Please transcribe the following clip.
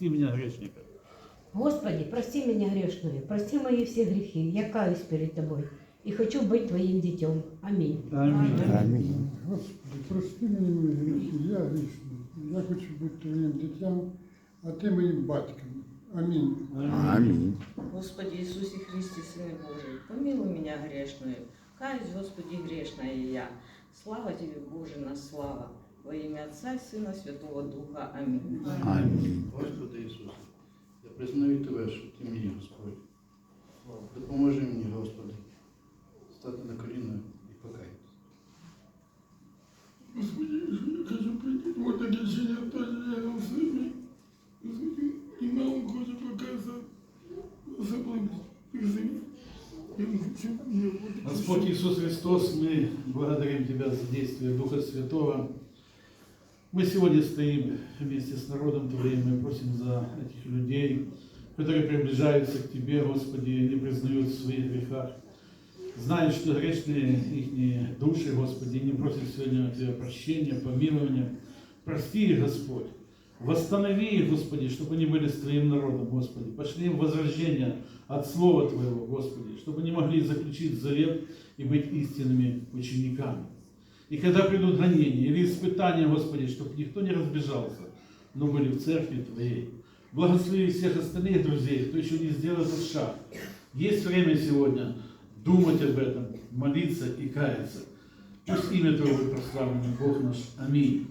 прости меня грешника. Господи, прости меня грешную, прости мои все грехи, я каюсь перед Тобой и хочу быть Твоим детем. Аминь. Аминь. Амінь. Господи, прости мені мої гріхи, я грішний. Я хочу бути твоїм дитям, а ти моїм батьком. Амінь. Амінь. Господи Иисусе Христе, Сыне Божий, помилуй меня грешную. Каюсь, Господи, грешная я. Слава Тебе, Боже, на слава. Во имя Отца, Сына, Святого Духа. Аминь. Амінь. Господи Ісусе, я признаю Тебе, що Ти мій Господь. Допоможи мені, Господи, стати на коліна і покаятися. Господи, я хочу прийти вот таке чиня вторження в себе. Господи, і нам хочу показати особливість цих земель. Я не хочу, я вот Господь Иисус Христос, мы благодарим Тебя за действие Духа Святого. Мы сегодня стоим вместе с народом Твоим, мы просим за этих людей, которые приближаются к Тебе, Господи, не признают в своих грехах. Знают, что грешные их души, Господи, не просят сегодня от Тебя прощения, помилования. Прости их, Господь. Восстанови их, Господи, чтобы они были с Твоим народом, Господи. Пошли им возрождение от Слова Твоего, Господи, чтобы они могли заключить завет и быть истинными учениками. И когда придут гонения или испытания, Господи, чтобы никто не разбежался, но были в церкви Твоей. Благослови всех остальных друзей, кто еще не сделал этот шаг. Есть время сегодня думать об этом, молиться и каяться. Пусть имя Твое будет прославлено, Бог наш. Аминь.